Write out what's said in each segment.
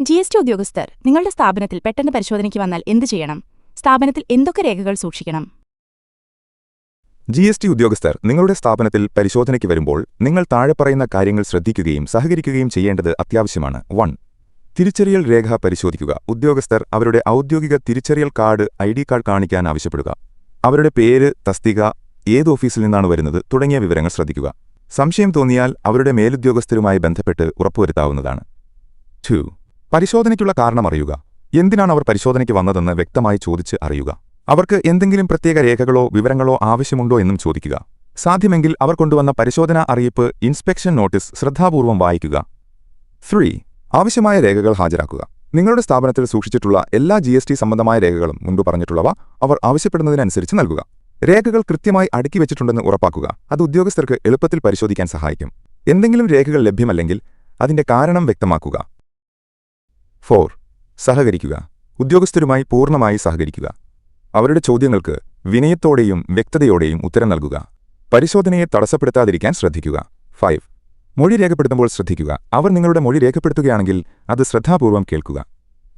G S T ഉദ്യോഗസ്ഥർ നിങ്ങളുടെ സ്ഥാപനത്തിൽ പെട്ടെന്ന് പരിശോധനയ്ക്ക് വന്നാൽ എന്ത് ചെയ്യണം? സ്ഥാപനത്തിൽ എന്തൊക്കെ രേഖകൾ സൂക്ഷിക്കണം? ജി എസ് ടി ഉദ്യോഗസ്ഥർ നിങ്ങളുടെ സ്ഥാപനത്തിൽ പരിശോധനയ്ക്ക് വരുമ്പോൾ നിങ്ങൾ താഴെ പറയുന്ന കാര്യങ്ങൾ ശ്രദ്ധിക്കുകയും സഹകരിക്കുകയും ചെയ്യേണ്ടത് അത്യാവശ്യമാണ്. വൺ. തിരിച്ചറിയൽ രേഖ പരിശോധിക്കുക. ഉദ്യോഗസ്ഥർ അവരുടെ ഔദ്യോഗിക തിരിച്ചറിയൽ കാർഡ് ഐ ഡി കാർഡ് കാണിക്കാൻ ആവശ്യപ്പെടുക. അവരുടെ പേര് തസ്തിക ഏത് ഓഫീസിൽ നിന്നാണ് വരുന്നത് തുടങ്ങിയ വിവരങ്ങൾ ശ്രദ്ധിക്കുക. സംശയം തോന്നിയാൽ അവരുടെ മേലുദ്യോഗസ്ഥരുമായി ബന്ധപ്പെട്ട് ഉറപ്പുവരുത്താവുന്നതാണ്. ടു. പരിശോധനയ്ക്കുള്ള കാരണം അറിയുക. എന്തിനാണ് അവർ പരിശോധനയ്ക്ക് വന്നതെന്ന് വ്യക്തമായി ചോദിച്ച് അറിയുക. അവർക്ക് എന്തെങ്കിലും പ്രത്യേക രേഖകളോ വിവരങ്ങളോ ആവശ്യമുണ്ടോ എന്നും ചോദിക്കുക. സാധ്യമെങ്കിൽ അവർ കൊണ്ടുവന്ന പരിശോധനാ അറിയിപ്പ് ഇൻസ്പെക്ഷൻ നോട്ടീസ് ശ്രദ്ധാപൂർവം വായിക്കുക. ത്രീ. ആവശ്യമായ രേഖകൾ ഹാജരാക്കുക. നിങ്ങളുടെ സ്ഥാപനത്തിൽ സൂക്ഷിച്ചിട്ടുള്ള എല്ലാ ജി സംബന്ധമായ രേഖകളും മുൻപ് പറഞ്ഞിട്ടുള്ളവ അവർ ആവശ്യപ്പെടുന്നതിനനുസരിച്ച് നൽകുക. രേഖകൾ കൃത്യമായി അടുക്കി വെച്ചിട്ടുണ്ടെന്ന് ഉറപ്പാക്കുക. അത് ഉദ്യോഗസ്ഥർക്ക് എളുപ്പത്തിൽ പരിശോധിക്കാൻ സഹായിക്കും. എന്തെങ്കിലും രേഖകൾ ലഭ്യമല്ലെങ്കിൽ അതിന്റെ കാരണം വ്യക്തമാക്കുക. ഫോർ. സഹകരിക്കുക. ഉദ്യോഗസ്ഥരുമായി പൂർണമായി സഹകരിക്കുക. അവരുടെ ചോദ്യങ്ങൾക്ക് വിനയത്തോടെയും വ്യക്തതയോടെയും ഉത്തരം നൽകുക. പരിശോധനയെ തടസ്സപ്പെടുത്താതിരിക്കാൻ ശ്രദ്ധിക്കുക. ഫൈവ്. മൊഴി രേഖപ്പെടുത്തുമ്പോൾ ശ്രദ്ധിക്കുക. അവർ നിങ്ങളുടെ മൊഴി രേഖപ്പെടുത്തുകയാണെങ്കിൽ അത് ശ്രദ്ധാപൂർവം കേൾക്കുക.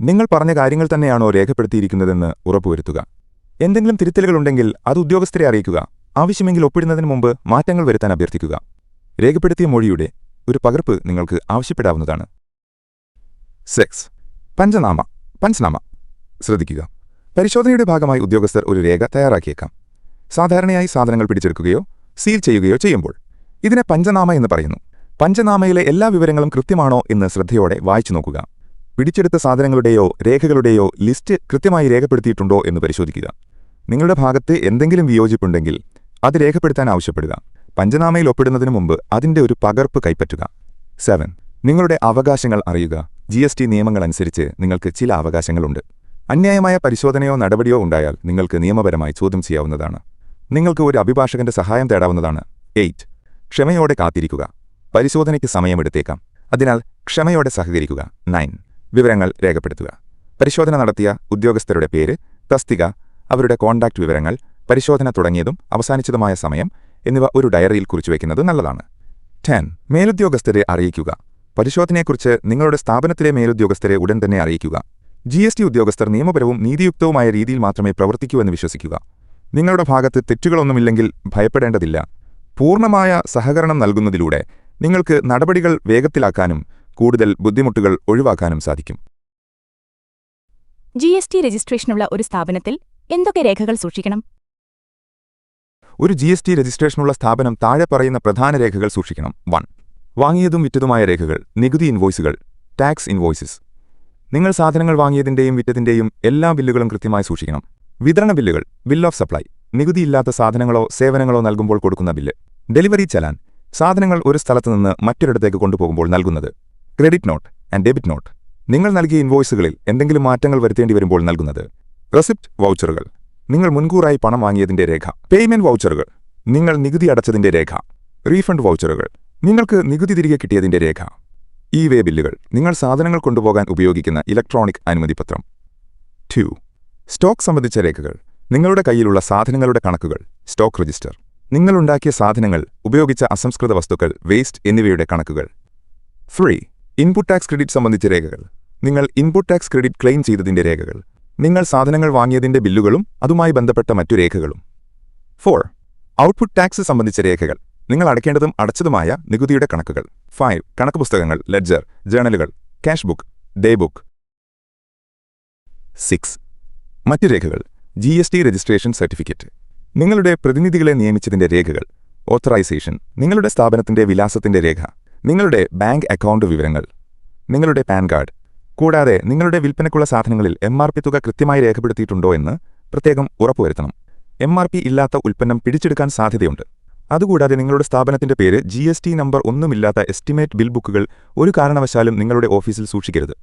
നിങ്ങൾ പറഞ്ഞ കാര്യങ്ങൾ തന്നെയാണോ രേഖപ്പെടുത്തിയിരിക്കുന്നതെന്ന് ഉറപ്പുവരുത്തുക. എന്തെങ്കിലും തിരുത്തലുകളുണ്ടെങ്കിൽ അത് ഉദ്യോഗസ്ഥരെ അറിയിക്കുക. ആവശ്യമെങ്കിൽ ഒപ്പിടുന്നതിന് മുമ്പ് മാറ്റങ്ങൾ വരുത്താൻ അഭ്യർത്ഥിക്കുക. രേഖപ്പെടുത്തിയ മൊഴിയുടെ ഒരു പകർപ്പ് നിങ്ങൾക്ക് ആവശ്യപ്പെടാവുന്നതാണ്. സെക്സ്. പഞ്ചനാമ പഞ്ചനാമ. ശ്രദ്ധിക്കുക. പരിശോധനയുടെ ഭാഗമായി ഉദ്യോഗസ്ഥർ ഒരു രേഖ തയ്യാറാക്കിയേക്കാം. സാധാരണയായി സാധനങ്ങൾ പിടിച്ചെടുക്കുകയോ സീൽ ചെയ്യുകയോ ചെയ്യുമ്പോൾ ഇതിനെ പഞ്ചനാമ എന്ന് പറയുന്നു. പഞ്ചനാമയിലെ എല്ലാ വിവരങ്ങളും കൃത്യമാണോ എന്ന് ശ്രദ്ധയോടെ വായിച്ചു നോക്കുക. പിടിച്ചെടുത്ത സാധനങ്ങളുടെയോ രേഖകളുടെയോ ലിസ്റ്റ് കൃത്യമായി രേഖപ്പെടുത്തിയിട്ടുണ്ടോ എന്ന് പരിശോധിക്കുക. നിങ്ങളുടെ ഭാഗത്ത് എന്തെങ്കിലും വിയോജിപ്പുണ്ടെങ്കിൽ അത് രേഖപ്പെടുത്താൻ ആവശ്യപ്പെടുക. പഞ്ചനാമയിൽ ഒപ്പിടുന്നതിന് മുമ്പ് അതിന്റെ ഒരു പകർപ്പ് കൈപ്പറ്റുക. സെവൻ. നിങ്ങളുടെ അവകാശങ്ങൾ അറിയുക. ജി എസ് ടി നിയമങ്ങളനുസരിച്ച് നിങ്ങൾക്ക് ചില അവകാശങ്ങളുണ്ട്. അന്യായമായ പരിശോധനയോ നടപടിയോ ഉണ്ടായാൽ നിങ്ങൾക്ക് നിയമപരമായി ചോദ്യം ചെയ്യാവുന്നതാണ്. നിങ്ങൾക്ക് ഒരു അഭിഭാഷകന്റെ സഹായം തേടാവുന്നതാണ്. എയ്റ്റ്. ക്ഷമയോടെ കാത്തിരിക്കുക. പരിശോധനയ്ക്ക് സമയമെടുത്തേക്കാം. അതിനാൽ ക്ഷമയോടെ സഹകരിക്കുക. നയൻ. വിവരങ്ങൾ രേഖപ്പെടുത്തുക. പരിശോധന നടത്തിയ ഉദ്യോഗസ്ഥരുടെ പേര് തസ്തിക അവരുടെ കോൺടാക്റ്റ് വിവരങ്ങൾ പരിശോധന തുടങ്ങിയതും അവസാനിച്ചതുമായ സമയം എന്നിവ ഒരു ഡയറിയിൽ കുറിച്ചുവെക്കുന്നത് നല്ലതാണ്. ടെൻ. മേലുദ്യോഗസ്ഥരെ അറിയിക്കുക. പരിശോധനയെക്കുറിച്ച് നിങ്ങളുടെ സ്ഥാപനത്തിലെ മേലുദ്യോഗസ്ഥരെ ഉടൻ തന്നെ അറിയിക്കുക. ജി എസ് ടി ഉദ്യോഗസ്ഥർ നിയമപരവും നീതിയുക്തവുമായ രീതിയിൽ മാത്രമേ പ്രവർത്തിക്കൂ എന്ന് വിശ്വസിക്കുക. നിങ്ങളുടെ ഭാഗത്ത് തെറ്റുകളൊന്നുമില്ലെങ്കിൽ ഭയപ്പെടേണ്ടതില്ല. പൂർണമായ സഹകരണം നൽകുന്നതിലൂടെ നിങ്ങൾക്ക് നടപടികൾ വേഗത്തിലാക്കാനും കൂടുതൽ ബുദ്ധിമുട്ടുകൾ ഒഴിവാക്കാനും സാധിക്കും. ജി എസ് ടി രജിസ്ട്രേഷനുള്ള ഒരു സ്ഥാപനത്തിൽ എന്തൊക്കെ രേഖകൾ സൂക്ഷിക്കണം? ഒരു ജി എസ് ടി രജിസ്ട്രേഷനുള്ള സ്ഥാപനം താഴെ പറയുന്ന പ്രധാന രേഖകൾ സൂക്ഷിക്കണം. വൺ വാങ്ങിയതും വിറ്റതുമായ രേഖകൾ നികുതി ഇൻവോയ്സുകൾ ടാക്സ് ഇൻവോയ്സസ്. നിങ്ങൾ സാധനങ്ങൾ വാങ്ങിയതിന്റെയും വിറ്റതിന്റെയും എല്ലാ ബില്ലുകളും കൃത്യമായി സൂക്ഷിക്കണം. വിതരണ ബില്ലുകൾ ബിൽ ഓഫ് സപ്ലൈ നികുതിയില്ലാത്ത സാധനങ്ങളോ സേവനങ്ങളോ നൽകുമ്പോൾ കൊടുക്കുന്ന ബില്ല്. ഡെലിവറി ചലാൻ സാധനങ്ങൾ ഒരു സ്ഥലത്തുനിന്ന് മറ്റൊരിടത്തേക്ക് കൊണ്ടുപോകുമ്പോൾ നൽകുന്നത്. Credit note and debit note. നിങ്ങൾ നൽകിയ ഇൻവോയ്സുകളിൽ എന്തെങ്കിലും മാറ്റങ്ങൾ വരുത്തേണ്ടി വരുമ്പോൾ നൽകുന്നത്. റെസിപ്റ്റ് വൗച്ചറുകൾ. നിങ്ങൾ മുൻകൂറായി പണം വാങ്ങിയതിന്റെ രേഖ. പേയ്മെന്റ് വൗച്ചറുകൾ. നിങ്ങൾ നികുതി അടച്ചതിന്റെ രേഖ. റീഫണ്ട് വൗച്ചറുകൾ. നിങ്ങൾക്ക് നികുതി തിരികെ കിട്ടിയതിന്റെ രേഖ ഇ വേ ബില്ലുകൾ നിങ്ങൾ സാധനങ്ങൾ കൊണ്ടുപോകാൻ ഉപയോഗിക്കുന്ന ഇലക്ട്രോണിക് അനുമതിപത്രം. ടു സ്റ്റോക്ക് സംബന്ധിച്ച രേഖകൾ നിങ്ങളുടെ കയ്യിലുള്ള സാധനങ്ങളുടെ കണക്കുകൾ സ്റ്റോക്ക് രജിസ്റ്റർ. നിങ്ങളുണ്ടാക്കിയ സാധനങ്ങൾ ഉപയോഗിച്ച അസംസ്കൃത വസ്തുക്കൾ വേസ്റ്റ് എന്നിവയുടെ കണക്കുകൾ. ത്രീ ഇൻപുട്ട് ടാക്സ് ക്രെഡിറ്റ് സംബന്ധിച്ച രേഖകൾ നിങ്ങൾ ഇൻപുട്ട് ടാക്സ് ക്രെഡിറ്റ് ക്ലെയിം ചെയ്തതിന്റെ രേഖകൾ നിങ്ങൾ സാധനങ്ങൾ വാങ്ങിയതിന്റെ ബില്ലുകളും അതുമായി ബന്ധപ്പെട്ട മറ്റു രേഖകളും. ഫോർ ഔട്ട്പുട്ട് ടാക്സ് സംബന്ധിച്ച രേഖകൾ നിങ്ങൾ അടയ്ക്കേണ്ടതും അടച്ചതുമായ നികുതിയുടെ കണക്കുകൾ. ഫൈവ് കണക്ക് പുസ്തകങ്ങൾ ലെഡ്ജർ ജേണലുകൾ cash book day book six മറ്റ് രേഖകൾ. G S T registration certificate നിങ്ങളുടെ പ്രതിനിധികളെ നിയമിച്ചതിന്റെ രേഖകൾ. ഓത്തറൈസേഷൻ നിങ്ങളുടെ സ്ഥാപനത്തിന്റെ വിലാസത്തിന്റെ രേഖ. നിങ്ങളുടെ ബാങ്ക് അക്കൗണ്ട് വിവരങ്ങൾ. നിങ്ങളുടെ പാൻ കാർഡ്. കൂടാതെ നിങ്ങളുടെ വിൽപ്പനയ്ക്കുള്ള സാധനങ്ങളിൽ എം ആർ പി തുക കൃത്യമായി രേഖപ്പെടുത്തിയിട്ടുണ്ടോ എന്ന് പ്രത്യേകം ഉറപ്പുവരുത്തണം. എം ആർ പി ഇല്ലാത്ത ഉൽപ്പന്നം പിടിച്ചെടുക്കാൻ സാധ്യതയുണ്ട്. അതുകൂടാതെ നിങ്ങളുടെ സ്ഥാപനത്തിന്റെ പേര് ജി എസ് ടി നമ്പർ ഒന്നുമില്ലാത്ത എസ്റ്റിമേറ്റ് ബിൽ ബുക്കുകൾ ഒരു കാരണവശാലും നിങ്ങളുടെ ഓഫീസിൽ സൂക്ഷിക്കരുത്.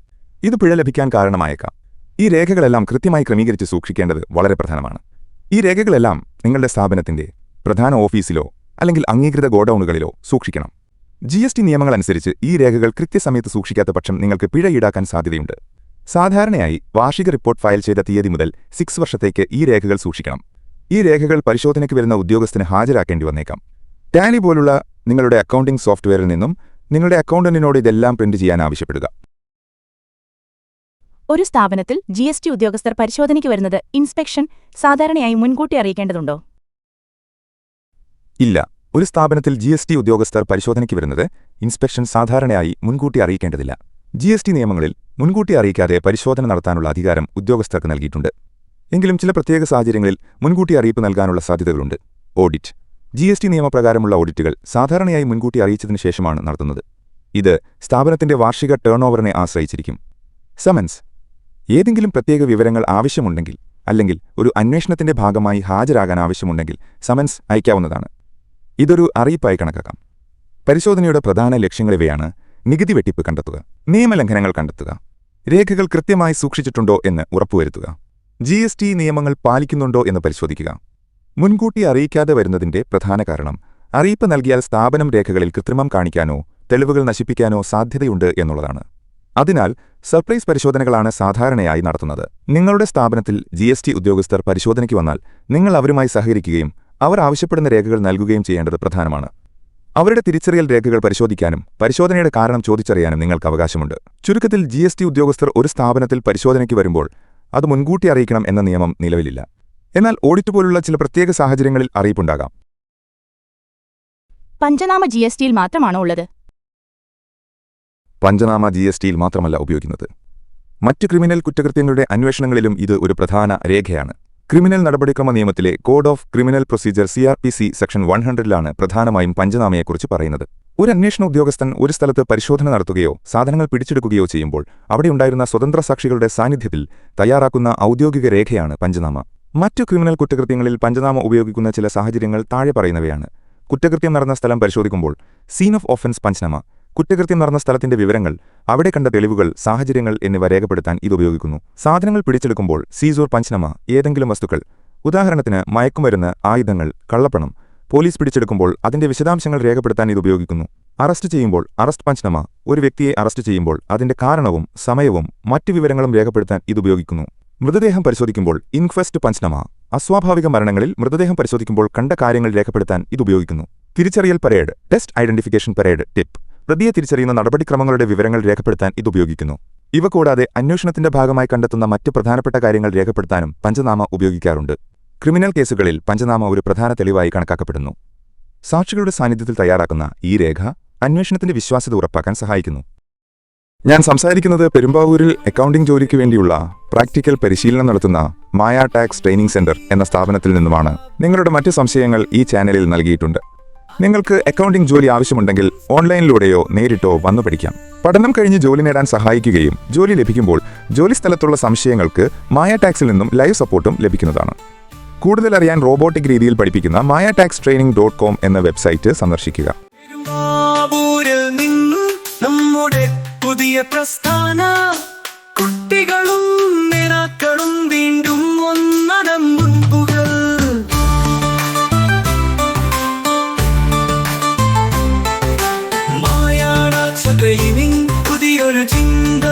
ഇത് പിഴ ലഭിക്കാൻ കാരണമായേക്കാം. ഈ രേഖകളെല്ലാം കൃത്യമായി ക്രമീകരിച്ച് സൂക്ഷിക്കേണ്ടത് വളരെ പ്രധാനമാണ്. ഈ രേഖകളെല്ലാം നിങ്ങളുടെ സ്ഥാപനത്തിന്റെ പ്രധാന ഓഫീസിലോ അല്ലെങ്കിൽ അംഗീകൃത ഗോഡൌണുകളിലോ സൂക്ഷിക്കണം. ജി എസ് ടി നിയമങ്ങളനുസരിച്ച് ഈ രേഖകൾ കൃത്യസമയത്ത് സൂക്ഷിക്കാത്ത പക്ഷം നിങ്ങൾക്ക് പിഴ ഈടാക്കാൻ സാധ്യതയുണ്ട്. സാധാരണയായി വാർഷിക റിപ്പോർട്ട് ഫയൽ ചെയ്ത തീയതി മുതൽ സിക്സ് വർഷത്തേക്ക് ഈ രേഖകൾ സൂക്ഷിക്കണം. ഈ രേഖകൾ പരിശോധനയ്ക്ക് വരുന്ന ഉദ്യോഗസ്ഥന് ഹാജരാക്കേണ്ടി വന്നേക്കാം. ടാലി പോലുള്ള നിങ്ങളുടെ അക്കൗണ്ടിംഗ് സോഫ്റ്റ്വെയറിൽ നിന്നും നിങ്ങളുടെ അക്കൗണ്ടന്റിനോട് ഇതെല്ലാം പ്രിന്റ് ചെയ്യാൻ ആവശ്യപ്പെടുക. ഒരു സ്ഥാപനത്തിൽ ജി എസ് ടി ഉദ്യോഗസ്ഥർ പരിശോധനയ്ക്ക് വരുന്നത് ഇൻസ്പെക്ഷൻ സാധാരണയായി മുൻകൂട്ടി അറിയിക്കേണ്ടതുണ്ടോ? ഇല്ല. ഒരു സ്ഥാപനത്തിൽ ജി എസ് ടി ഉദ്യോഗസ്ഥർ പരിശോധനയ്ക്ക് വരുന്നത് ഇൻസ്പെക്ഷൻ സാധാരണയായി മുൻകൂട്ടി അറിയിക്കേണ്ടതില്ല. ജി എസ് ടി നിയമങ്ങളിൽ മുൻകൂട്ടി അറിയിക്കാതെ പരിശോധന നടത്താനുള്ള അധികാരം ഉദ്യോഗസ്ഥർക്ക് നൽകിയിട്ടുണ്ട്. എങ്കിലും ചില പ്രത്യേക സാഹചര്യങ്ങളിൽ മുൻകൂട്ടി അറിയിപ്പ് നൽകാനുള്ള സാധ്യതകളുണ്ട്. ഓഡിറ്റ്. ജി എസ് ടി നിയമപ്രകാരമുള്ള ഓഡിറ്റുകൾ സാധാരണയായി മുൻകൂട്ടി അറിയിച്ചതിനു ശേഷമാണ് നടത്തുന്നത്. ഇത് സ്ഥാപനത്തിന്റെ വാർഷിക ടേൺ ഓവറിനെ ആശ്രയിച്ചിരിക്കും. സമൻസ് ഏതെങ്കിലും പ്രത്യേക വിവരങ്ങൾ ആവശ്യമുണ്ടെങ്കിൽ അല്ലെങ്കിൽ ഒരു അന്വേഷണത്തിന്റെ ഭാഗമായി ഹാജരാകാൻ ആവശ്യമുണ്ടെങ്കിൽ സമൻസ് അയക്കാവുന്നതാണ്. ഇതൊരു അറിയിപ്പായി കണക്കാക്കാം. പരിശോധനയുടെ പ്രധാന ലക്ഷ്യങ്ങളിവയാണ് നികുതി വെട്ടിപ്പ് കണ്ടെത്തുക നിയമലംഘനങ്ങൾ കണ്ടെത്തുക രേഖകൾ കൃത്യമായി സൂക്ഷിച്ചിട്ടുണ്ടോ എന്ന് ഉറപ്പുവരുത്തുക. ജി എസ് ടി നിയമങ്ങൾ പാലിക്കുന്നുണ്ടോ എന്ന് പരിശോധിക്കുക. മുൻകൂട്ടി അറിയിക്കാതെ വരുന്നതിന്റെ പ്രധാന കാരണം അറിയിപ്പ് നൽകിയാൽ സ്ഥാപനം രേഖകളിൽ കൃത്രിമം കാണിക്കാനോ തെളിവുകൾ നശിപ്പിക്കാനോ സാധ്യതയുണ്ട് എന്നുള്ളതാണ്. അതിനാൽ സർപ്രൈസ് പരിശോധനകളാണ് സാധാരണയായി നടത്തുന്നത്. നിങ്ങളുടെ സ്ഥാപനത്തിൽ ജി എസ് ടി ഉദ്യോഗസ്ഥർ പരിശോധനയ്ക്ക് വന്നാൽ നിങ്ങൾ അവരുമായി സഹകരിക്കുകയും അവർ ആവശ്യപ്പെടുന്ന രേഖകൾ നൽകുകയും ചെയ്യേണ്ടത് പ്രധാനമാണ്. അവരുടെ തിരിച്ചറിയൽ രേഖകൾ പരിശോധിക്കാനും പരിശോധനയുടെ കാരണം ചോദിച്ചറിയാനും നിങ്ങൾക്ക് അവകാശമുണ്ട്. ചുരുക്കത്തിൽ ജി ഉദ്യോഗസ്ഥർ ഒരു സ്ഥാപനത്തിൽ പരിശോധനയ്ക്ക് വരുമ്പോൾ അത് മുൻകൂട്ടി അറിയിക്കണം എന്ന നിയമം നിലവിലില്ല. എന്നാൽ ഓഡിറ്റ് പോലുള്ള ചില പ്രത്യേക സാഹചര്യങ്ങളിൽ അറിയിപ്പുണ്ടാകാം. പഞ്ചനാമ ജി എസ് ടിയിൽ മാത്രമാണോ ഉള്ളത്? പഞ്ചനാമ ജി എസ് ടിയിൽ മാത്രമല്ല ഉപയോഗിക്കുന്നത്. മറ്റ് ക്രിമിനൽ കുറ്റകൃത്യങ്ങളുടെ അന്വേഷണങ്ങളിലും ഇത് ഒരു പ്രധാന രേഖയാണ്. ക്രിമിനൽ നടപടിക്രമ നിയമത്തിലെ code of criminal procedure C R P C section one ഹൺഡ്രഡിലാണ് പ്രധാനമായും പഞ്ചനാമയെക്കുറിച്ച് പറയുന്നത്. ഒരു അന്വേഷണ ഉദ്യോഗസ്ഥൻ ഒരു സ്ഥലത്ത് പരിശോധന നടത്തുകയോ സാധനങ്ങൾ പിടിച്ചെടുക്കുകയോ ചെയ്യുമ്പോൾ അവിടെയുണ്ടായിരുന്ന സ്വതന്ത്ര സാക്ഷികളുടെ സാന്നിധ്യത്തിൽ തയ്യാറാക്കുന്ന ഔദ്യോഗിക രേഖയാണ് പഞ്ചനാമ. മറ്റു ക്രിമിനൽ കുറ്റകൃത്യങ്ങളിൽ പഞ്ചനാമ ഉപയോഗിക്കുന്ന ചില സാഹചര്യങ്ങൾ താഴെ പറയുന്നവയാണ്. കുറ്റകൃത്യം നടന്ന സ്ഥലം പരിശോധിക്കുമ്പോൾ സീൻ ഓഫ് ഓഫൻസ് പഞ്ചനാമ കുറ്റകൃത്യം നടന്ന സ്ഥലത്തിന്റെ വിവരങ്ങൾ അവിടെ കണ്ട തെളിവുകൾ സാഹചര്യങ്ങൾ എന്നിവ രേഖപ്പെടുത്താൻ ഇത് ഉപയോഗിക്കുന്നു. സാധനങ്ങൾ പിടിച്ചെടുക്കുമ്പോൾ സീസോർ പഞ്ചനമ ഏതെങ്കിലും വസ്തുക്കൾ ഉദാഹരണത്തിന് മയക്കുമരുന്ന് ആയുധങ്ങൾ കള്ളപ്പണം പോലീസ് പിടിച്ചെടുക്കുമ്പോൾ അതിന്റെ വിശദാംശങ്ങൾ രേഖപ്പെടുത്താൻ ഇത് ഉപയോഗിക്കുന്നു. അറസ്റ്റ് ചെയ്യുമ്പോൾ അറസ്റ്റ് പഞ്ച്നമ ഒരു വ്യക്തിയെ അറസ്റ്റ് ചെയ്യുമ്പോൾ അതിന്റെ കാരണവും സമയവും മറ്റു വിവരങ്ങളും രേഖപ്പെടുത്താൻ ഇത് ഉപയോഗിക്കുന്നു. മൃതദേഹം പരിശോധിക്കുമ്പോൾ ഇൻക്വസ്റ്റ് പഞ്ച്നമ അസ്വാഭാവിക മരണങ്ങളിൽ മൃതദേഹം പരിശോധിക്കുമ്പോൾ കണ്ട കാര്യങ്ങൾ രേഖപ്പെടുത്താൻ ഇത് ഉപയോഗിക്കുന്നു. തിരിച്ചറിയൽ parade test identification parade TIP പ്രതിയെ തിരിച്ചറിയുന്ന നടപടിക്രമങ്ങളുടെ വിവരങ്ങൾ രേഖപ്പെടുത്താൻ ഇത് ഉപയോഗിക്കുന്നു. ഇവ കൂടാതെ അന്വേഷണത്തിന്റെ ഭാഗമായി കണ്ടെത്തുന്ന മറ്റ് പ്രധാനപ്പെട്ട കാര്യങ്ങൾ രേഖപ്പെടുത്താനും പഞ്ചനാമ ഉപയോഗിക്കാറുണ്ട്. ക്രിമിനൽ കേസുകളിൽ പഞ്ചനാമ ഒരു പ്രധാന തെളിവായി കണക്കാക്കപ്പെടുന്നു. സാക്ഷികളുടെ സാന്നിധ്യത്തിൽ തയ്യാറാക്കുന്ന ഈ രേഖ അന്വേഷണത്തിന്റെ വിശ്വാസ്യത ഉറപ്പാക്കാൻ സഹായിക്കുന്നു. ഞാൻ സംസാരിക്കുന്നത് പെരുമ്പാവൂരിൽ അക്കൗണ്ടിംഗ് ജോലിക്ക് വേണ്ടിയുള്ള പ്രാക്ടിക്കൽ പരിശീലനം നടത്തുന്ന മായ ടാക്സ് ട്രെയിനിംഗ് സെന്റർ എന്ന സ്ഥാപനത്തിൽ നിന്നുമാണ് നിങ്ങളുടെ മറ്റ് സംശയങ്ങൾ ഈ ചാനലിൽ നൽകിയിട്ടുണ്ട്. നിങ്ങൾക്ക് അക്കൗണ്ടിംഗ് ജോലി ആവശ്യമുണ്ടെങ്കിൽ ഓൺലൈനിലൂടെയോ നേരിട്ടോ വന്നു പഠിക്കാം. പഠനം കഴിഞ്ഞ് ജോലി നേടാൻ സഹായിക്കുകയും ജോലി ലഭിക്കുമ്പോൾ ജോലി സ്ഥലത്തുള്ള സംശയങ്ങൾക്ക് മായ ടാക്സിൽ നിന്നും ലൈവ് സപ്പോർട്ടും ലഭിക്കുന്നതാണ്. കൂടുതൽ അറിയാൻ റോബോട്ടിക് രീതിയിൽ പഠിപ്പിക്കുന്ന Maya tax training dot com എന്ന വെബ്സൈറ്റ് സന്ദർശിക്കുക. പുതിയ പ്രസ്ഥാന കുട്ടികളും വീണ്ടും ഒന്നടം മുൻപുകൾ. പുതിയൊരു ചിന്ത.